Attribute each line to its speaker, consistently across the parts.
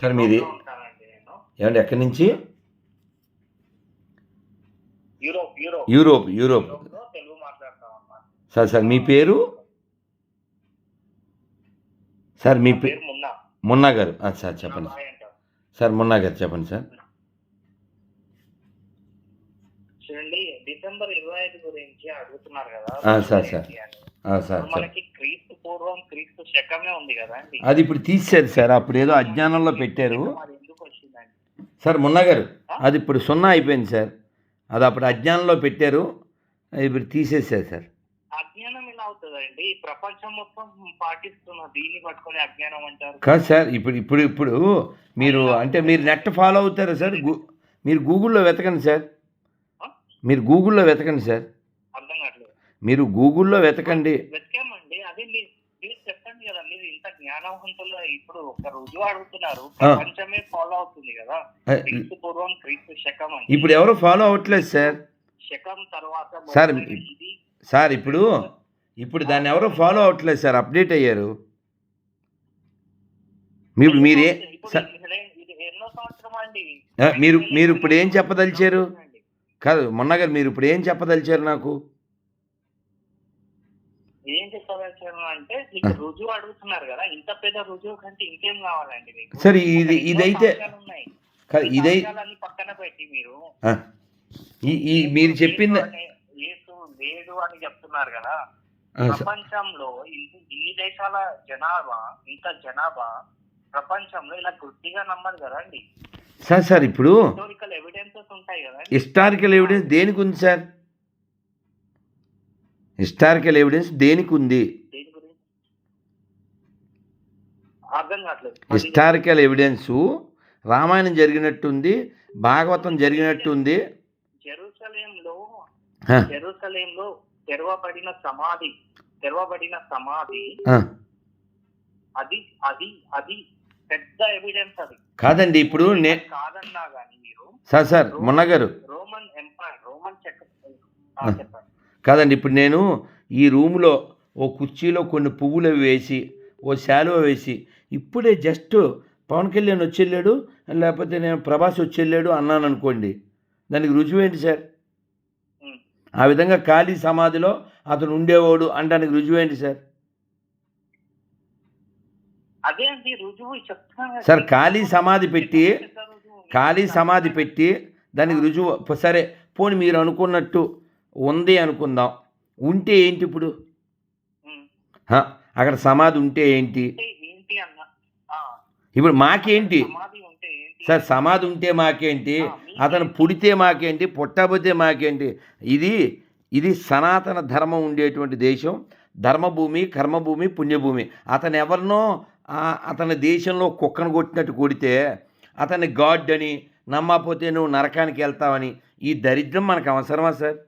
Speaker 1: Sir మీది? ఏమండి ఎక్కడి నుంచి?
Speaker 2: యూరోప్ యూరోప్
Speaker 1: సార్ సార్ మీ పేరు? సార్ మీ
Speaker 2: పేరు మున్నా.
Speaker 1: మున్నా గారు. సార్ చెప్పండి. సార్ మున్నా గారు చెప్పండి సార్.
Speaker 2: చూడండి డిసెంబర్ ఇరవై ఐదు గురించి అడుగుతున్నారు కదా.
Speaker 1: Sir, sir. సార్.
Speaker 2: మనకి క్రీస్తు పూర్వం క్రీస్తు శకమే ఉంది కదా
Speaker 1: అది ఇప్పుడు తీసేది సార్ అప్పుడు ఏదో అజ్ఞానంలో పెట్టారు.
Speaker 2: మరి ఎందుకు వచ్చిందండి?
Speaker 1: సార్ మున్నా గారు అది ఇప్పుడు సున్నా అయిపోయింది సార్. అది అప్పుడు అజ్ఞానంలో పెట్టారు అది ఇప్పుడు తీసేసారు సార్.
Speaker 2: అజ్ఞానం ఎలా అవుతుందండి? ప్రపంచం మొత్తం పాటిస్తున్న దీన్ని పట్టుకొని అజ్ఞానం అంటారు.
Speaker 1: కాదు సార్ ఇప్పుడు ఇప్పుడు ఇప్పుడు మీరు అంటే మీరు నెట్ ఫాలో అవుతారా సార్? గూ మీరు గూగుల్లో వెతకండి సార్. మీరు గూగుల్లో వెతకండి సార్.
Speaker 2: అర్థం కావట్లేదు.
Speaker 1: మీరు గూగుల్లో వెతకండి.
Speaker 2: వెతికామండి అదే మీరు మీరు చెప్పండి కదా మీరు ఇంత జ్ఞానవంతులు ఇప్పుడు ఒక రుజువు అడుగుతున్నారు. ప్రపంచమే ఫాలో అవుతుంది కదా. క్రీస్తు పూర్వం క్రీస్తు శకం
Speaker 1: ఇప్పుడు ఎవరు ఫాలో అవ్వట్లేదు సార్?
Speaker 2: శకం తర్వాత
Speaker 1: సార్, సార్ ఇప్పుడు ఇప్పుడు దాన్ని ఎవరు ఫాలో అవ్వట్లేదు సార్? అప్డేట్ అయ్యారు. మీరు మీరే మీరు మీరు ఇప్పుడు ఏం చెప్పదలిచారు? కాదు మొన్న గారు మీరు ఇప్పుడు ఏం చెప్పదలిచారు నాకు?
Speaker 2: ఏం చెప్పదలిచాను అంటే మీకు రుజువు అడుగుతున్నారు కదా ఇంత పెద్ద రుజువు కంటే ఇంకేం కావాలండి మీకు
Speaker 1: సరే ఇది ఇదైతే ఇదై
Speaker 2: పక్కన పెట్టి మీరు
Speaker 1: ఈ మీరు చెప్పింది
Speaker 2: యేసు లేడు అని చెప్తున్నారు కదా. ప్రపంచంలో ఇన్ని దేశాల జనాభా ఇంత జనాభా ప్రపంచంలో ఇలా గుడ్డిగా నమ్మదు కదా అండి
Speaker 1: సార్ సార్ ఇప్పుడు
Speaker 2: హిస్టారికల్ ఎవిడెన్సెస్ ఉంటాయి కదా
Speaker 1: హిస్టారికల్ ఎవిడెన్స్ దేనికి ఉంది సార్? హిస్టారికల్ ఎవిడెన్స్ దేనికి ఉంది? హిస్టారికల్ ఎవిడెన్సు రామాయణం జరిగినట్టుంది భాగవతం జరిగినట్టుంది.
Speaker 2: జెరూసలేంలో తెరవబడిన సమాధి తెరవబడిన సమాధి. అది అది అది పెద్ద ఎవిడెన్స్ అది.
Speaker 1: కాదండి ఇప్పుడు నే
Speaker 2: కాదన్నా గానీ మీరు
Speaker 1: సార్ సార్ మొన్న గారు
Speaker 2: రోమన్ ఎంపైర్ రోమన్ చక్ర
Speaker 1: కాదండి ఇప్పుడు నేను ఈ రూమ్లో ఓ కుర్చీలో కొన్ని పువ్వులు వేసి ఓ శాలువ వేసి ఇప్పుడే జస్ట్ పవన్ కళ్యాణ్ వచ్చి లేకపోతే నేను ప్రభాస్ వచ్చి వెళ్ళాడు అన్నాను అనుకోండి దానికి రుజువు ఏంటి సార్. ఆ విధంగా ఖాళీ సమాధిలో అతను ఉండేవాడు అనడానికి రుజువు ఏంటి సార్. సార్ ఖాళీ సమాధి పెట్టి. ఖాళీ సమాధి పెట్టి దానికి రుజువు సరే పోనీ మీరు అనుకున్నట్టు ఉంది అనుకుందాం. ఉంటే ఏంటి ఇప్పుడు? అక్కడ సమాధి ఉంటే ఏంటి? ఇప్పుడు మాకేంటి? సార్ సమాధి ఉంటే మాకేంటి? అతను పుడితే మాకేంటి? పుట్టబోతే మాకేంటి? ఇది ఇది సనాతన ధర్మం ఉండేటువంటి దేశం. ధర్మభూమి కర్మభూమి పుణ్యభూమి. అతను ఎవరినో అతని దేశంలో కుక్కను కొట్టినట్టు కొడితే అతన్ని గాడ్ అని నమ్మకపోతే నువ్వు నరకానికి వెళ్తావని ఈ దరిద్రం మనకు అవసరమా సార్?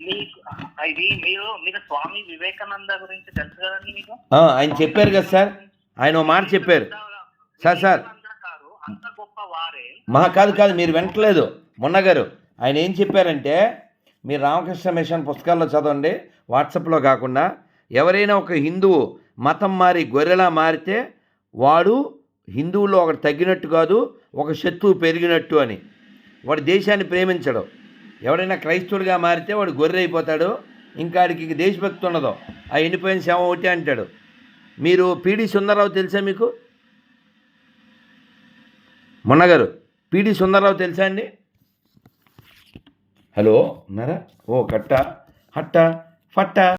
Speaker 2: మీకు ఇది మీరు మీరు స్వామి వివేకానంద గురించి తెలుసు కదండి మీకు?
Speaker 1: ఆ, ఆయన చెప్పారు కదా సార్. ఆయన మాట చెప్పారు. Sir, sir. మా కాదు కాదు మీరు వింటలేదు మొన్న గారు ఆయన ఏం చెప్పారంటే మీరు రామకృష్ణ మిషన్ పుస్తకాల్లో చదవండి వాట్సాప్లో కాకుండా ఎవరైనా ఒక హిందువు మతం మారి గొర్రెలా మారితే వాడు హిందువులో ఒకటి తగ్గినట్టు కాదు ఒక శత్రువు పెరిగినట్టు అని. వాడు దేశాన్ని ప్రేమించడు. ఎవడైనా క్రైస్తవుడిగా మారితే వాడు గొర్రె అయిపోతాడు ఇంకా ఆడికి దేశభక్తి ఉండదు. ఆ ఎండిపోయిన శవం ఒకటి అంటాడు. మీరు పీడి సుందరరావు తెలుసా మీకు? మొన్నగారు పీడి సుందరరావు తెలుసా అండి? హలో ఉన్నారా? ఓ కట్ట హట్ట ఫట్ట.